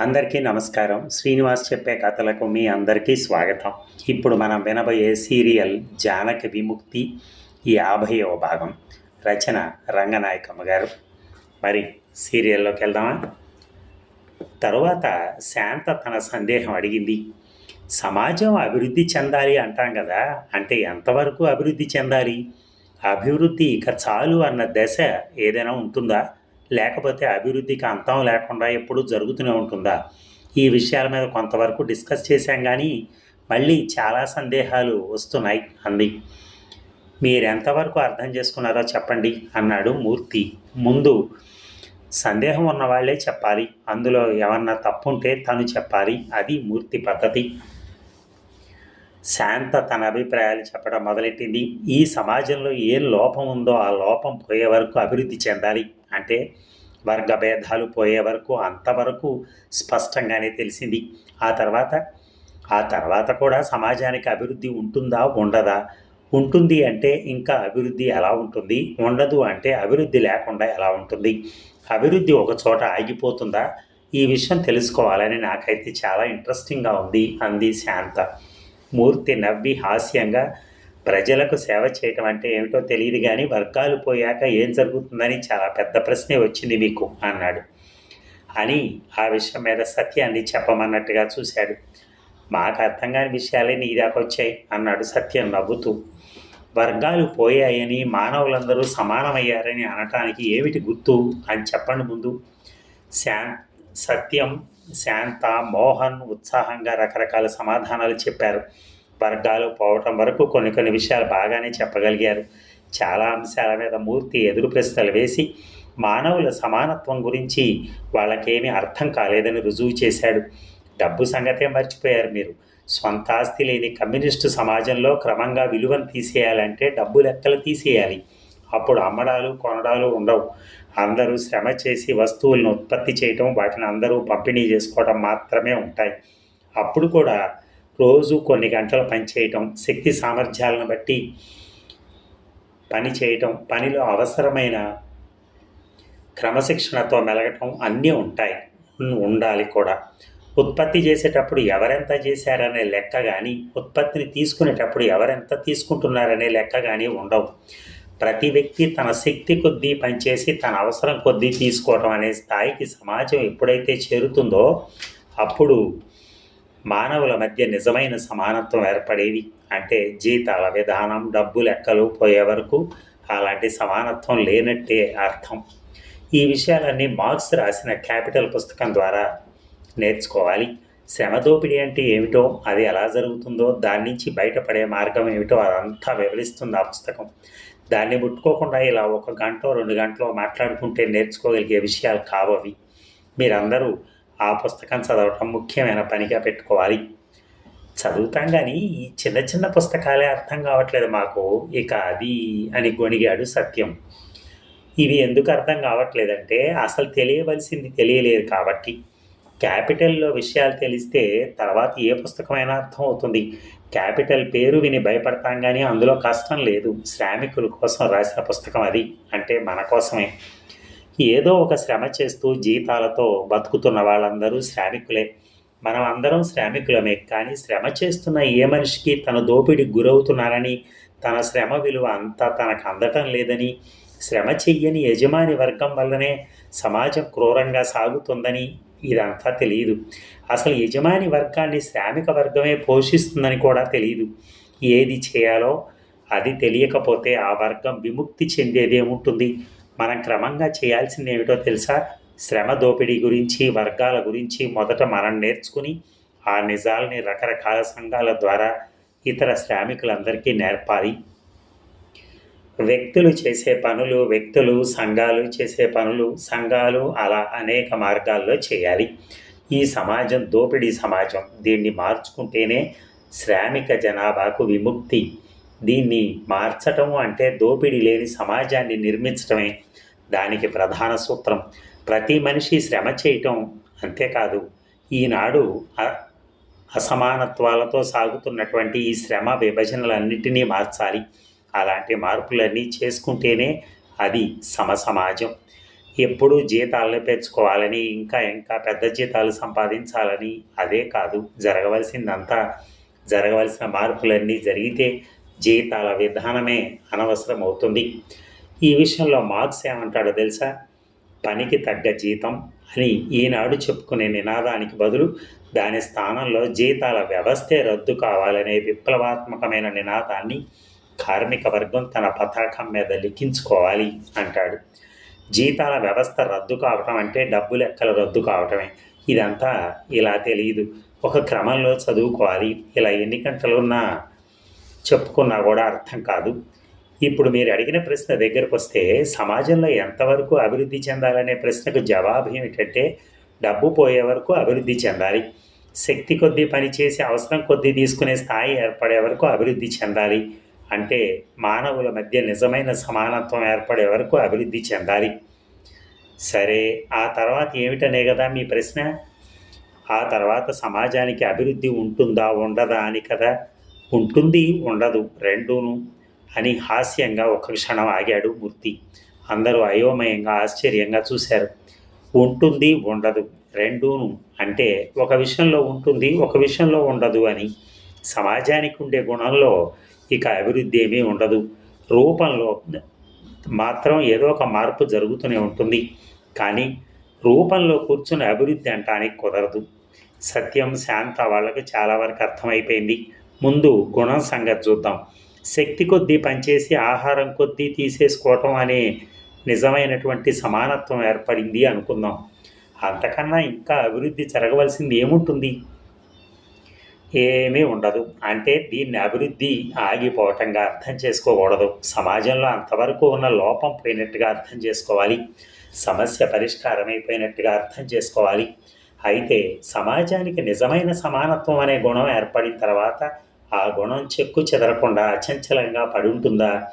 అందరికీ నమస్కారం. శ్రీనివాస్ చెప్పే కథలకు మీ అందరికీ స్వాగతం. ఇప్పుడు మనం వినబోయే సీరియల్ జానకి విముక్తి యాభైవ భాగం. రచన రంగనాయకమ్మ గారు. మరి సీరియల్లోకి వెళ్దామా? తరువాత శాంత తన సందేహం అడిగింది. సమాజం అభివృద్ధి చెందాలి అంటాం కదా అంటే ఎంతవరకు అభివృద్ధి చెందాలి? అభివృద్ధి ఇక చాలు అన్న దశ ఏదైనా ఉంటుందా? లేకపోతే అభివృద్ధికి అంతం లేకుండా ఎప్పుడూ జరుగుతూనే ఉంటుందా? ఈ విషయాల మీద కొంతవరకు డిస్కస్ చేశాం కానీ మళ్ళీ చాలా సందేహాలు వస్తున్నాయి అంది. మీరెంతవరకు అర్థం చేసుకున్నారో చెప్పండి అన్నాడు మూర్తి. ముందు సందేహం ఉన్న వాళ్ళే చెప్పాలి. అందులో ఏమన్నా తప్పుంటే తను చెప్పాలి. అది మూర్తి పద్ధతి. శాంత తన అభిప్రాయాలు చెప్పడం మొదలెట్టింది. ఈ సమాజంలో ఏ లోపం ఉందో ఆ లోపం పోయే వరకు అభివృద్ధి చెందాలి. అంటే వర్గ భేదాలు పోయే వరకు అంతవరకు స్పష్టంగానే తెలిసింది. ఆ తర్వాత ఆ తర్వాత కూడా సమాజానికి అభివృద్ధి ఉంటుందా ఉండదా? ఉంటుంది అంటే ఇంకా అభివృద్ధి ఎలా ఉంటుంది? ఉండదు అంటే అభివృద్ధి లేకుండా ఎలా ఉంటుంది? అభివృద్ధి ఒక చోట ఆగిపోతుందా? ఈ విషయం తెలుసుకోవాలని నాకైతే చాలా ఇంట్రెస్టింగ్గా ఉంది అంది శాంత. మూర్తి నవ్వి హాస్యంగా ప్రజలకు సేవ చేయటం అంటే ఏమిటో తెలియదు కానీ వర్గాలు పోయాక ఏం జరుగుతుందని చాలా పెద్ద ప్రశ్నే వచ్చింది మీకు అన్నాడు. అని ఆ విషయం మీద సత్యాన్ని చెప్పమన్నట్టుగా చూశాడు. మాకు అర్థం కాని విషయాలే నీ దాకా వచ్చాయి అన్నాడు సత్యం నవ్వుతూ. వర్గాలు పోయాయని మానవులందరూ సమానమయ్యారని అనటానికి ఏమిటి గుర్తు అని చెప్పండి ముందు. శాం సత్యం శాంత మోహన్ ఉత్సాహంగా రకరకాల సమాధానాలు చెప్పారు. వర్గాలు పోవటం వరకు కొన్ని కొన్ని విషయాలు బాగానే చెప్పగలిగారు. చాలా అంశాల మీద మూర్తి ఎదురు ప్రశ్నలు వేసి మానవుల సమానత్వం గురించి వాళ్ళకేమీ అర్థం కాలేదని రుజువు చేశాడు. డబ్బు సంగతే మర్చిపోయారు మీరు. స్వంత ఆస్తి లేని కమ్యూనిస్టు సమాజంలో క్రమంగా విలువను తీసేయాలంటే డబ్బు లెక్కలు తీసేయాలి. అప్పుడు అమ్మడాలు కొనడాలు ఉండవు. అందరూ శ్రమ చేసి వస్తువులను ఉత్పత్తి చేయటం వాటిని అందరూ పంపిణీ చేసుకోవడం మాత్రమే ఉంటాయి. అప్పుడు కూడా రోజు కొన్ని గంటలు పనిచేయటం శక్తి సామర్థ్యాలను బట్టి పని చేయటం పనిలో అవసరమైన క్రమశిక్షణతో మెలగటం అన్నీ ఉంటాయి. ఉండాలి కూడా. ఉత్పత్తి చేసేటప్పుడు ఎవరెంత చేశారనే లెక్క కానీ ఉత్పత్తిని తీసుకునేటప్పుడు ఎవరెంత తీసుకుంటున్నారనే లెక్క కానీ ఉండవు. ప్రతి వ్యక్తి తన శక్తి కొద్దీ పనిచేసి తన అవసరం కొద్దీ తీసుకోవడం అనే స్థాయికి సమాజం ఎప్పుడైతే చేరుతుందో అప్పుడు మానవుల మధ్య నిజమైన సమానత్వం ఏర్పడేది అంటే జీతాల విధానం డబ్బు లెక్కలు పోయే వరకు అలాంటి సమానత్వం లేనట్టే అర్థం. ఈ విషయాలన్నీ మార్క్స్ రాసిన క్యాపిటల్ పుస్తకం ద్వారా నేర్చుకోవాలి. శ్రమ దోపిడీ అంటే ఏమిటో అది ఎలా జరుగుతుందో దాని నుంచి బయటపడే మార్గం ఏమిటో అదంతా వివరిస్తుంది ఆ పుస్తకం. దాన్ని ముట్టుకోకుండా ఇలా ఒక గంట రెండు గంటలో మాట్లాడుకుంటే నేర్చుకోగలిగే విషయాలు కావవి. మీరందరూ ఆ పుస్తకం చదవటం ముఖ్యమైన పనిగా పెట్టుకోవాలి. చదువుతాం కానీ ఈ చిన్న చిన్న పుస్తకాలే అర్థం కావట్లేదు మాకు. ఇక అది అని గొణిగాడు సత్యం. ఇవి ఎందుకు అర్థం కావట్లేదంటే అసలు తెలియవలసింది తెలియలేదు కాబట్టి. క్యాపిటల్లో విషయాలు తెలిస్తే తర్వాత ఏ పుస్తకమైనా అర్థం అవుతుంది. క్యాపిటల్ పేరు విని భయపడతాం కానీ అందులో కష్టం లేదు. శ్రామికుల కోసం రాసిన పుస్తకం అది. అంటే మన కోసమే. ఏదో ఒక శ్రమ చేస్తూ జీతాలతో బతుకుతున్న వాళ్ళందరూ శ్రామికులే. మనం అందరం శ్రామికులమే కానీ శ్రమ చేస్తున్న ఏ మనిషికి తన దోపిడికి గురవుతున్నారని తన శ్రమ విలువ అంతా తనకు అందటం లేదని శ్రమ చెయ్యని యజమాని వర్గం వల్లనే సమాజం క్రూరంగా సాగుతుందని ఇదంతా తెలియదు. అసలు యజమాని వర్గాన్ని శ్రామిక వర్గమే పోషిస్తుందని కూడా తెలియదు. ఏది చేయాలో అది తెలియకపోతే ఆ వర్గం విముక్తి చెందేదేముంటుంది? మనం క్రమంగా చేయాల్సింది ఏమిటో తెలుసా? శ్రమ దోపిడీ గురించి వర్గాల గురించి మొదట మనం నేర్చుకుని ఆ నిజాల్ని రకరకాల సంఘాల ద్వారా ఇతర శ్రామికులందరికీ నేర్పాలి. వ్యక్తులు చేసే పనులు వ్యక్తులు సంఘాలు చేసే పనులు సంఘాలు అలా అనేక మార్గాల్లో చేయాలి. ఈ సమాజం దోపిడీ సమాజం. దీన్ని మార్చుకుంటేనే శ్రామిక జనాభాకు విముక్తి. దీన్ని మార్చటం అంటే దోపిడీ లేని సమాజాన్ని నిర్మించటమే దానికి ప్రధాన సూత్రం. ప్రతి మనిషి శ్రమ చేయటం అంతేకాదు ఈనాడు అ- అసమానత్వాలతో సాగుతున్నటువంటి ఈ శ్రమ విభజనలన్నిటినీ మార్చాలి. అలాంటి మార్పులన్నీ చేసుకుంటేనే అది సమసమాజం. ఎప్పుడూ జీతాలను పెంచుకోవాలని ఇంకా ఇంకా పెద్ద జీతాలు సంపాదించాలని అదే కాదు జరగవలసిందంతా జరగవలసిన మార్పులన్నీ జరిగితే జీతాల విధానమే అనవసరం అవుతుంది ఈ విషయంలో మార్క్స్ ఏమంటాడో తెలుసా? పనికి తగ్గ జీతం అని ఈనాడు చెప్పుకునే నినాదానికి బదులు దాని స్థానంలో జీతాల వ్యవస్థే రద్దు కావాలనే విప్లవాత్మకమైన నినాదాన్ని కార్మిక వర్గం తన పతాకం మీద లిఖించుకోవాలి అంటాడు. జీతాల వ్యవస్థ రద్దు కావటం అంటే డబ్బు లెక్కలు రద్దు కావటమే. ఇదంతా ఇలా తెలియదు ఒక క్రమంలో చదువుకోవాలి. ఇలా ఎన్ని గంటలున్నా చెప్పుకున్నా కూడా అర్థం కాదు. ఇప్పుడు మీరు అడిగిన ప్రశ్న దగ్గరకు వస్తే సమాజంలో ఎంతవరకు అభివృద్ధి చెందాలనే ప్రశ్నకు జవాబు ఏమిటంటే డబ్బు పోయే వరకు అభివృద్ధి చెందాలి. శక్తి కొద్దీ పనిచేసి అవసరం కొద్దీ తీసుకునే స్థాయి ఏర్పడే వరకు అభివృద్ధి చెందాలి. అంటే మానవుల మధ్య నిజమైన సమానత్వం ఏర్పడే వరకు అభివృద్ధి చెందాలి. సరే ఆ తర్వాత ఏమిటనే కదా మీ ప్రశ్న? ఆ తర్వాత సమాజానికి అభివృద్ధి ఉంటుందా ఉండదా అని కదా ఉంటుంది ఉండదు రెండూను అని హాస్యంగా ఒక క్షణం ఆగాడు మూర్తి. అందరూ అయోమయంగా ఆశ్చర్యంగా చూశారు. ఉంటుంది ఉండదు రెండూను అంటే ఒక విషయంలో ఉంటుంది ఒక విషయంలో ఉండదు అని. సమాజానికి ఉండే గుణంలో ఇక అభివృద్ధి ఏమీ ఉండదు. రూపంలో మాత్రం ఏదో ఒక మార్పు జరుగుతూనే ఉంటుంది. కానీ రూపంలో కూర్చుని అభివృద్ధి అంటానికి కుదరదు. సత్యం శాంత వాళ్ళకి చాలా వరకు అర్థమైపోయింది. ముందు గుణం సంగతి చూద్దాం. శక్తి కొద్దీ పనిచేసి ఆహారం కొద్దీ తీసేసుకోవటం అనే నిజమైనటువంటి సమానత్వం ఏర్పడింది అనుకుందాం. అంతకన్నా ఇంకా అభివృద్ధి జరగవలసింది ఏముంటుంది? ఏమీ ఉండదు. అంటే దీన్ని అభివృద్ధి ఆగిపోవటంగా అర్థం చేసుకోకూడదు. సమాజంలో అంతవరకు ఉన్న లోపం పోయినట్టుగా అర్థం చేసుకోవాలి. సమస్య పరిష్కారమైపోయినట్టుగా అర్థం చేసుకోవాలి. అయితే సమాజానికి నిజమైన సమానత్వం అనే గుణం ఏర్పడిన తర్వాత ఆ గుణం చెక్కు చెదరకుండా అచంచలంగా పడి ఉంటుందా?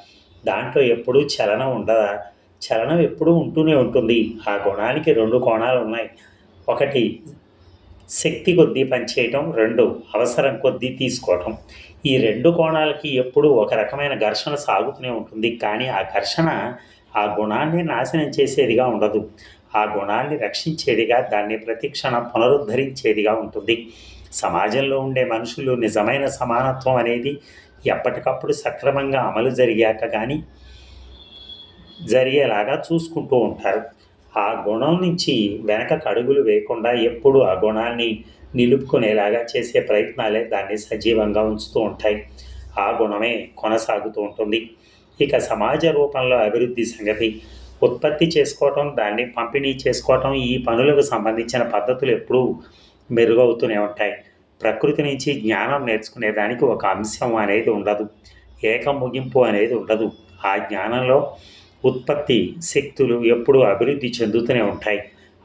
దాంట్లో ఎప్పుడూ చలనం ఉండదా? చలనం ఎప్పుడూ ఉంటూనే ఉంటుంది. ఆ గుణానికి రెండు కోణాలు ఉన్నాయి ఒకటి శక్తి కొద్దీ పనిచేయటం. రెండు అవసరం కొద్దీ తీసుకోవటం. ఈ రెండు కోణాలకి ఎప్పుడూ ఒక రకమైన ఘర్షణ సాగుతూనే ఉంటుంది. కానీ ఆ ఘర్షణ ఆ గుణాన్ని నాశనం చేసేదిగా ఉండదు. ఆ గుణాన్ని రక్షించేదిగా దాన్ని ప్రతిక్షణ పునరుద్ధరించేదిగా ఉంటుంది. సమాజంలో ఉండే మనుషులు నిజమైన సమానత్వం అనేది ఎప్పటికప్పుడు సక్రమంగా అమలు జరిగాక కానీ జరిగేలాగా చూసుకుంటూ ఉంటారు. ఆ గుణం నుంచి వెనక కడుగులు వేయకుండా ఎప్పుడు ఆ గుణాన్ని నిలుపుకునేలాగా చేసే ప్రయత్నాలే దాన్ని సజీవంగా ఉంచుతూ ఉంటాయి. ఆ గుణమే కొనసాగుతూ ఉంటుంది. ఇక సమాజ రూపంలో అభివృద్ధి సంగతి ఉత్పత్తి చేసుకోవటం దాన్ని పంపిణీ చేసుకోవటం ఈ పనులకు సంబంధించిన పద్ధతులు ఎప్పుడూ మెరుగవుతూనే ఉంటాయి. ప్రకృతి నుంచి జ్ఞానం నేర్చుకునే దానికి ఒక అంశం అనేది ఉండదు. ఏక ముగింపు అనేది ఉండదు. ఆ జ్ఞానంలో ఉత్పత్తి శక్తులు ఎప్పుడూ అభివృద్ధి చెందుతూనే ఉంటాయి.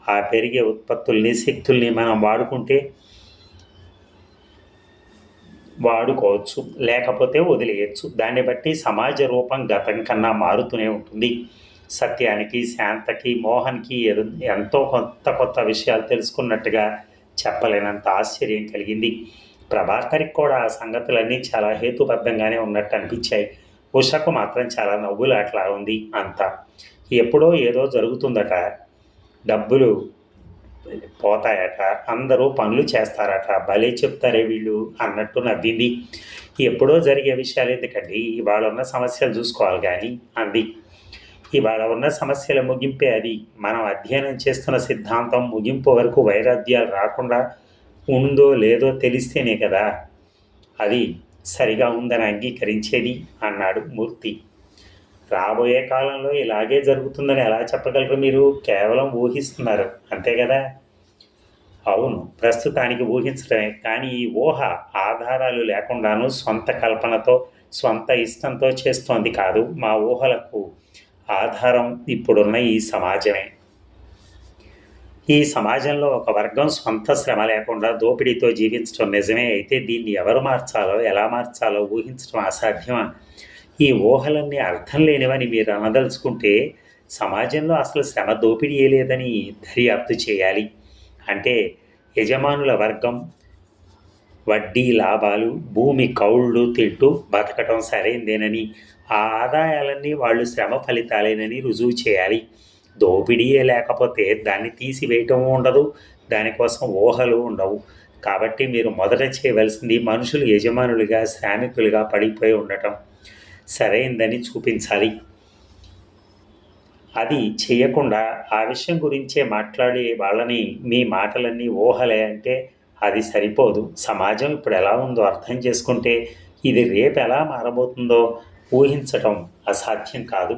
ఆ పెరిగే ఉత్పత్తుల్ని శక్తుల్ని మనం వాడుకుంటే వాడుకోవచ్చు లేకపోతే వదిలేయచ్చు. దాన్ని బట్టి సమాజ రూపం గతం కన్నా మారుతూనే ఉంటుంది. సత్యానికి శాంతకి మోహన్కి ఎంతో కొత్త కొత్త విషయాలు తెలుసుకున్నట్టుగా చెప్పలేనంత ఆశ్చర్యం కలిగింది. ప్రభాకర్కి కూడా ఆ సంగతులన్నీ చాలా హేతుబద్ధంగానే ఉన్నట్టు అనిపించాయి. ఉషకు మాత్రం చాలా నవ్వులాట్లా ఉంది అంతా. ఎప్పుడో ఏదో జరుగుతుందట. డబ్బులు పోతాయట. అందరూ పనులు చేస్తారట. భలే చెప్తారే వీళ్ళు అన్నట్టు నవ్వింది. ఎప్పుడో జరిగే విషయాలు ఎందుకండి? ఇవాళ ఉన్న సమస్యలు చూసుకోవాలి కానీ అంది. ఇవాళ ఉన్న సమస్యల ముగింపే అది. మనం అధ్యయనం చేస్తున్న సిద్ధాంతం ముగింపు వరకు వైరాధ్యాలు రాకుండా ఉందో లేదో తెలిస్తేనే కదా. అది సరిగా ఉందని అంగీకరించేది అన్నాడు మూర్తి. రాబోయే కాలంలో ఇలాగే జరుగుతుందని ఎలా చెప్పగలరు మీరు? కేవలం ఊహిస్తున్నారు. అంతే కదా? అవును ప్రస్తుతానికి ఊహించడమే. కానీ ఈ ఊహ ఆధారాలు లేకుండాను సొంత కల్పనతో సొంత ఇష్టంతో చేస్తోంది కాదు. మా ఊహలకు ఆధారం ఇప్పుడున్న ఈ సమాజమే. ఈ సమాజంలో ఒక వర్గం స్వంత శ్రమ లేకుండా దోపిడీతో జీవించడం నిజమే. అయితే దీన్ని ఎవరు మార్చాలో ఎలా మార్చాలో ఊహించడం అసాధ్యమా? ఈ ఊహలన్నీ అర్థం లేనివని మీరు అనదలుచుకుంటే సమాజంలో అసలు శ్రమ దోపిడీ లేదని దర్యాప్తు చేయాలి. అంటే యజమానుల వర్గం వడ్డీ లాభాలు భూమి కౌళ్ళు తింటూ బతకటం సరైందేనని ఆ ఆదాయాలన్నీ వాళ్ళు శ్రమ ఫలితాలేనని రుజువు చేయాలి. దోపిడీయే లేకపోతే దాన్ని తీసివేయటం ఉండదు దానికోసం ఊహలు ఉండవు. కాబట్టి మీరు మొదట చేయవలసింది మనుషులు యజమానులుగా శ్రామికులుగా పడిపోయి ఉండటం. సరైందని చూపించాలి. అది చేయకుండా ఆ విషయం గురించే మాట్లాడే వాళ్ళని మీ మాటలన్నీ ఊహలే అంటే అది సరిపోదు. సమాజం ఇప్పుడు ఎలా ఉందో అర్థం చేసుకుంటే ఇది రేపు ఎలా మారబోతుందో ఊహించటం అసాధ్యం కాదు.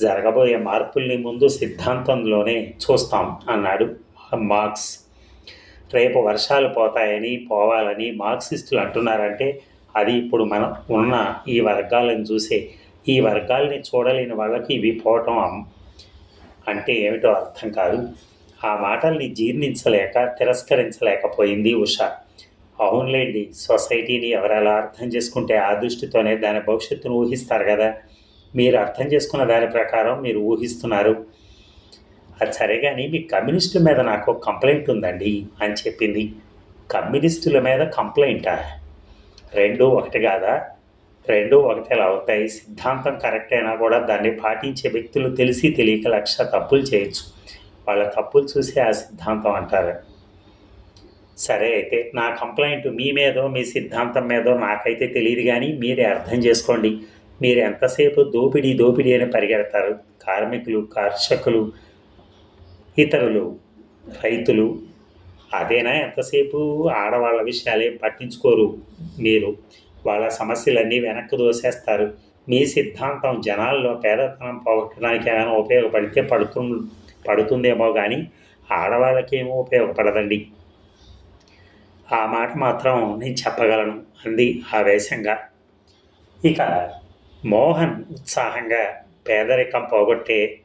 జరగబోయే మార్పుల్ని ముందు సిద్ధాంతంలోనే చూస్తాం అన్నాడు మార్క్స్. రేపు వర్షాలు పోతాయని పోవాలని మార్క్సిస్టులు అంటున్నారంటే అది ఇప్పుడు మనం ఉన్న ఈ వర్గాలను చూసే ఈ వర్గాల్ని చూడలేని వాళ్ళకి ఇవి పోవటం అంటే ఏమిటో అర్థం కాదు. ఆ మాటల్ని జీర్ణించలేక తిరస్కరించలేకపోయింది ఉష. అవునులేండి సొసైటీని ఎవరెలా అర్థం చేసుకుంటే ఆ దృష్టితోనే దాని భవిష్యత్తును ఊహిస్తారు కదా. మీరు అర్థం చేసుకున్న దాని ప్రకారం మీరు ఊహిస్తున్నారు. అది సరే కానీ మీ కమ్యూనిస్టుల మీద నాకు కంప్లైంట్ ఉందండి అని చెప్పింది. కమ్యూనిస్టుల మీద కంప్లైంటా? రెండు ఒకటి కాదా? రెండు ఒకటేలా అవుతాయి? సిద్ధాంతం కరెక్ట్ అయినా కూడా దాన్ని పాటించే వ్యక్తులు తెలిసి తెలియక లక్ష తప్పులు చేయొచ్చు. వాళ్ళ తప్పులు చూసి ఆ సిద్ధాంతం అంటారు. సరే అయితే నా కంప్లైంట్ మీ మీదో మీ సిద్ధాంతం మీదో నాకైతే తెలియదు కానీ మీరే అర్థం చేసుకోండి. మీరు ఎంతసేపు దోపిడీ దోపిడీ అని పరిగెడతారు? కార్మికులు కర్షకులు ఇతరులు రైతులు. అదేనా? ఎంతసేపు ఆడవాళ్ళ విషయాలేం పట్టించుకోరు. మీరు వాళ్ళ సమస్యలన్నీ వెనక్కి దోసేస్తారు. మీ సిద్ధాంతం జనాల్లో పేదతనం పోగొట్టడానికి ఏమైనా ఉపయోగపడితే పడుతు పడుతుందేమో కానీ ఆడవాళ్ళకేమో ఉపయోగపడదండి. ఆ మాట మాత్రం నేను చెప్పగలను అంది ఆవేశంగా. ఇక మోహన్ ఉత్సాహంగా పేదరికం పోగొట్టే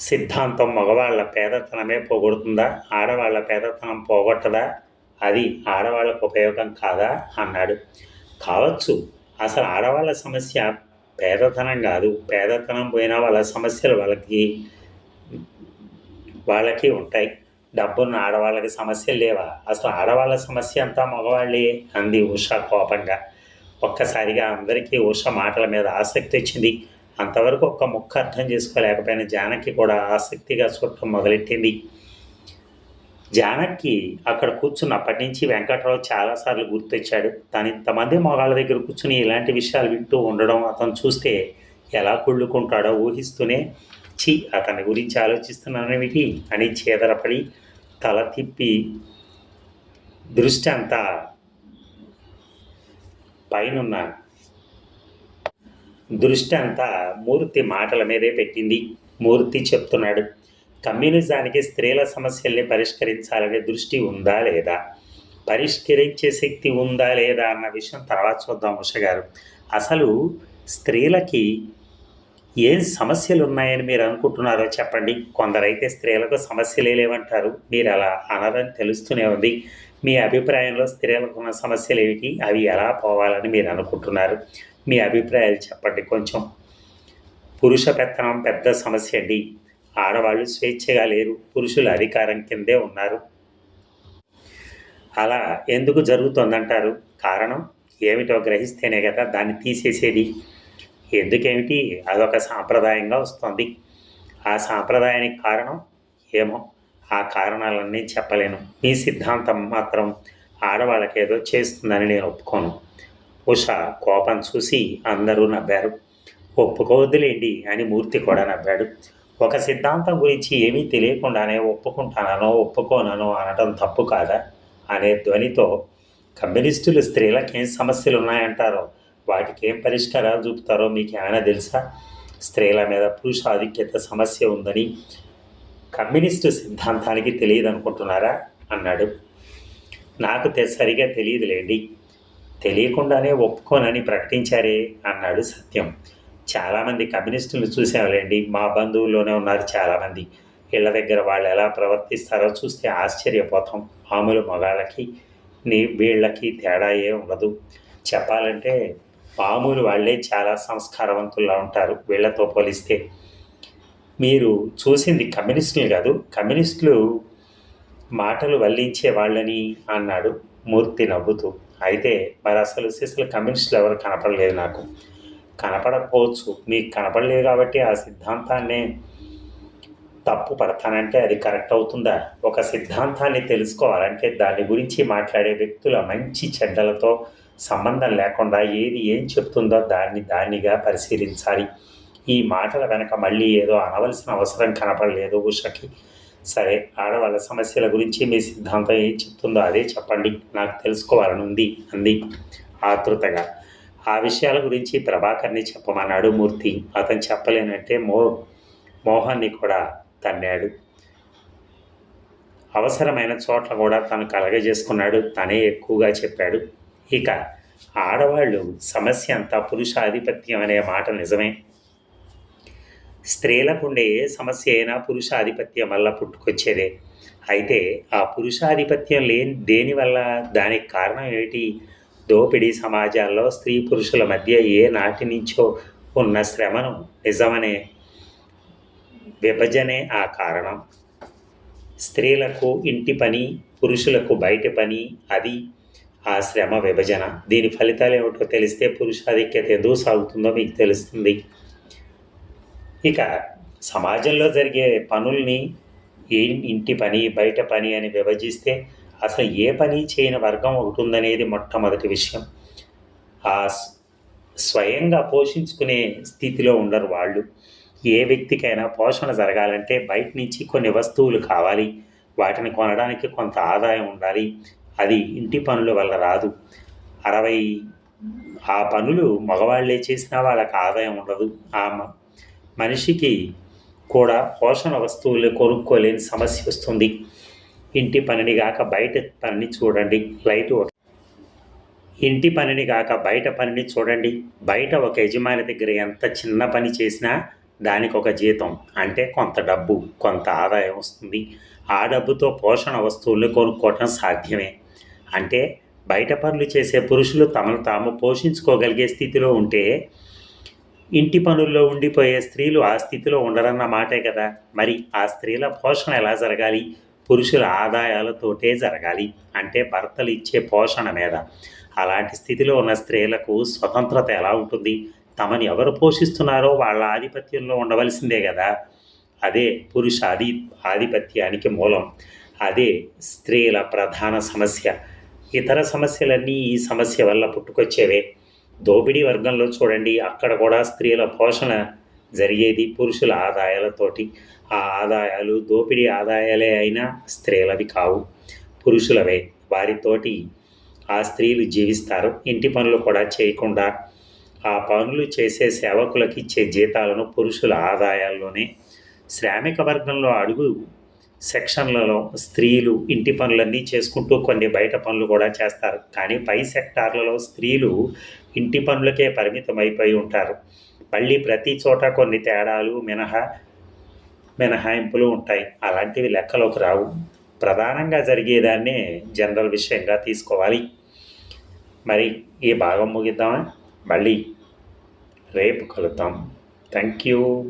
సిద్ధాంతం మగవాళ్ళ పేదతనమే పోగొడుతుందా? ఆడవాళ్ళ పేదతనం పోగొట్టదా? అది ఆడవాళ్ళకు ఉపయోగం కాదా? అన్నాడు. కావచ్చు. అసలు ఆడవాళ్ళ సమస్య పేదతనం కాదు. పేదతనం పోయిన వాళ్ళ సమస్యలు వాళ్ళకి వాళ్ళకి ఉంటాయి. డబ్బున్న ఆడవాళ్ళకి సమస్యలు లేవా? అసలు ఆడవాళ్ళ సమస్య అంతా మగవాళ్ళే అంది ఉష కోపంగా. ఒక్కసారిగా అందరికీ ఉష మాటల మీద ఆసక్తి వచ్చింది. అంతవరకు ఒక్క ముక్క అర్థం చేసుకోలేకపోయిన జానకి కూడా ఆసక్తిగా చూడటం మొదలెట్టింది. జానకి అక్కడ కూర్చున్నప్పటి నుంచి వెంకట్రావు చాలాసార్లు గుర్తొచ్చాడు తను ఇంతమంది మగాళ్ళ దగ్గర కూర్చుని ఇలాంటి విషయాలు వింటూ ఉండడం అతను చూస్తే ఎలా కుళ్ళుకుంటాడో ఊహిస్తూనే చి అతని గురించి ఆలోచిస్తున్నానేమిటి అని చేదరపడి తల తిప్పి దృష్టి అంతా పైనున్న దృష్టి అంతా మూర్తి మాటల మీదే పెట్టింది. మూర్తి చెప్తున్నాడు కమ్యూనిజానికి స్త్రీల సమస్యల్ని పరిష్కరించాలనే దృష్టి ఉందా లేదా? పరిష్కరించే శక్తి ఉందా లేదా? అన్న విషయం తర్వాత చూద్దాం ఉష గారు అసలు స్త్రీలకి ఏం సమస్యలు ఉన్నాయని మీరు అనుకుంటున్నారో చెప్పండి. కొందరైతే స్త్రీలకు సమస్యలే లేవంటారు. మీరు అలా అనదని తెలుస్తూనే ఉంది. మీ అభిప్రాయంలో స్త్రీలకు ఉన్న సమస్యలు ఏమిటి? అవి ఎలా పోవాలని మీరు అనుకుంటున్నారు? మీ అభిప్రాయాలు చెప్పండి కొంచెం. పురుష పెత్తనం పెద్ద సమస్య అండి. ఆడవాళ్ళు స్వేచ్ఛగా లేరు. పురుషులు అధికారం కిందే ఉన్నారు. అలా ఎందుకు జరుగుతుందంటారు? కారణం ఏమిటో గ్రహిస్తేనే కదా దాన్ని తీసేసేది. ఎందుకేమిటి? అదొక సాంప్రదాయంగా వస్తుంది. ఆ సాంప్రదాయానికి కారణం ఏమో? ఆ కారణాలన్నీ చెప్పలేను. మీ సిద్ధాంతం మాత్రం ఆడవాళ్ళకి ఏదో చేస్తుందని నేను ఒప్పుకోను. ఉష కోపం చూసి అందరూ నవ్వారు. ఒప్పుకోవద్దులేండి అని మూర్తి కూడా నవ్వాడు. ఒక సిద్ధాంతం గురించి ఏమీ తెలియకుండానే ఒప్పుకుంటానో ఒప్పుకోనో అనడం తప్పు కాదా? అనే ధ్వనితో కమ్యూనిస్టులు స్త్రీలకు ఏం సమస్యలు ఉన్నాయంటారో వాటికి ఏం పరిష్కారాలు చూపుతారో మీకు ఏమైనా తెలుసా? స్త్రీల మీద పురుష ఆధిక్యత సమస్య ఉందని కమ్యూనిస్టు సిద్ధాంతానికి తెలియదు అనుకుంటున్నారా అన్నాడు. నాకు తె సరిగా తెలియదులేండి. తెలియకుండానే ఒప్పుకోనని ప్రకటించారే అన్నాడు సత్యం. చాలామంది కమ్యూనిస్టులు చూసేవాళ్ళండి మా బంధువుల్లోనే ఉన్నారు చాలామంది. ఇళ్ళ దగ్గర వాళ్ళు ఎలా ప్రవర్తిస్తారో చూస్తే ఆశ్చర్యపోతాం. మామూలు మగాళ్ళకి నీ వీళ్ళకి తేడా ఏ ఉండదు. చెప్పాలంటే పాములు వాళ్ళే చాలా సంస్కారవంతుల్లా ఉంటారు. వీళ్ళతో పోలిస్తే మీరు చూసింది కమ్యూనిస్టులు కాదు కమ్యూనిస్టులు మాటలు వల్లించే వాళ్ళని అన్నాడు మూర్తి నవ్వుతూ. అయితే మరి అసలు సిసలు కమ్యూనిస్టులు ఎవరు కనపడలేదు నాకు. కనపడకపోవచ్చు. మీకు కనపడలేదు కాబట్టి ఆ సిద్ధాంతాన్నే తప్పు పడతానంటే అది కరెక్ట్ అవుతుందా? ఒక సిద్ధాంతాన్ని తెలుసుకోవాలంటే దాని గురించి మాట్లాడే వ్యక్తుల మంచి చెడ్డలతో సంబంధం లేకుండా ఏది ఏం చెప్తుందో దాన్ని దానిగా పరిశీలించాలి. ఈ మాటల వెనక మళ్ళీ ఏదో అనవలసిన అవసరం కనపడలేదు ఉషకి. సరే ఆడవాళ్ళ సమస్యల గురించి మీ సిద్ధాంతం ఏం చెప్తుందో అదే చెప్పండి. నాకు తెలుసుకోవాలని ఉంది అంది ఆతృతగా. ఆ విషయాల గురించి ప్రభాకర్ని చెప్పమన్నాడు మూర్తి. అతను చెప్పలేనంటే మో మోహన్ని కూడా తన్నాడు. అవసరమైన చోట్ల కూడా తను కలగజేసుకున్నాడు. తనే ఎక్కువగా చెప్పాడు. ఇక ఆడవాళ్ళు సమస్య అంతా పురుషాధిపత్యం అనే మాట నిజమే. స్త్రీలకు ఉండే ఏ సమస్య అయినా పురుషాధిపత్యం వల్ల పుట్టుకొచ్చేదే. అయితే ఆ పురుషాధిపత్యం లేని దేనివల్ల దానికి కారణం ఏమిటి? దోపిడీ సమాజాల్లో స్త్రీ పురుషుల మధ్య ఏ నాటి నుంచో ఉన్న శ్రమను నిజమనే విభజనే ఆ కారణం. స్త్రీలకు ఇంటి పని పురుషులకు బయట పని అది ఆ శ్రమ విభజన. దీని ఫలితాలు ఏమిటో తెలిస్తే పురుషాధిక్యత ఎందుకు సాగుతుందో మీకు తెలుస్తుంది. ఇక సమాజంలో జరిగే పనుల్ని ఏ ఇంటి పని బయట పని అని విభజిస్తే అసలు ఏ పని చేయని వర్గం ఒకటి ఉందనేది మొట్టమొదటి విషయం. ఆ స్- స్వయంగా పోషించుకునే స్థితిలో ఉండరు వాళ్ళు. ఏ వ్యక్తికైనా పోషణ జరగాలంటే బయట నుంచి కొన్ని వస్తువులు కావాలి. వాటిని కొనడానికి కొంత ఆదాయం ఉండాలి. అది ఇంటి పనుల వల్ల రాదు. అరవై ఆ పనులు మగవాళ్ళే చేసినా వాళ్ళకి ఆదాయం ఉండదు. ఆ మనిషికి కూడా పోషణ వస్తువులు కొనుక్కోలేని సమస్య వస్తుంది. ఇంటి పనిని కాక బయట పనిని చూడండి. లైట్ ఇంటి పనిని కాక బయట పనిని చూడండి. బయట ఒక యజమాని దగ్గర ఎంత చిన్న పని చేసినా దానికి ఒక జీతం అంటే కొంత డబ్బు కొంత ఆదాయం వస్తుంది. ఆ డబ్బుతో పోషణ వస్తువులు కొనుక్కోవటం సాధ్యమే. అంటే బయట పనులు చేసే పురుషులు తమను తాము పోషించుకోగలిగే స్థితిలో ఉంటే ఇంటి పనుల్లో ఉండిపోయే స్త్రీలు ఆ స్థితిలో ఉండరన్న మాటే కదా. మరి ఆ స్త్రీల పోషణ ఎలా జరగాలి? పురుషుల ఆదాయాలతోటే జరగాలి. అంటే భర్తలు ఇచ్చే పోషణ మీద. అలాంటి స్థితిలో ఉన్న స్త్రీలకు స్వతంత్రత ఎలా ఉంటుంది? తమని ఎవరు పోషిస్తున్నారో వాళ్ళ ఆధిపత్యంలో ఉండవలసిందే కదా. అదే పురుష ఆధి ఆధిపత్యానికి మూలం. అదే స్త్రీల ప్రధాన సమస్య. ఇతర సమస్యలన్నీ ఈ సమస్య వల్ల పుట్టుకొచ్చేవే. దోపిడీ వర్గంలో చూడండి అక్కడ కూడా స్త్రీల పోషణ జరిగేది పురుషుల ఆదాయాలతోటి. ఆ ఆదాయాలు దోపిడీ ఆదాయాలే అయినా స్త్రీలవి కావు పురుషులవే. వారితోటి ఆ స్త్రీలు జీవిస్తారు ఇంటి పనులు కూడా చేయకుండా. ఆ పనులు చేసే సేవకులకు ఇచ్చే జీతాలను పురుషుల ఆదాయాల్లోనే శ్రామిక వర్గంలో అడుగు సెక్షన్లలో స్త్రీలు ఇంటి పనులన్నీ చేసుకుంటూ కొన్ని బయట పనులు కూడా చేస్తారు. కానీ పై సెక్టార్లలో స్త్రీలు ఇంటి పనులకే పరిమితం అయిపోయి ఉంటారు. మళ్ళీ ప్రతి చోట కొన్ని తేడాలు మినహా మినహాయింపులు ఉంటాయి. అలాంటివి లెక్కలోకి రావు. ప్రధానంగా జరిగేదాన్నే జనరల్ విషయంగా తీసుకోవాలి. మరి ఈ భాగం ముగిద్దామా? మళ్ళీ రేపు కలుద్దాం. Thank you.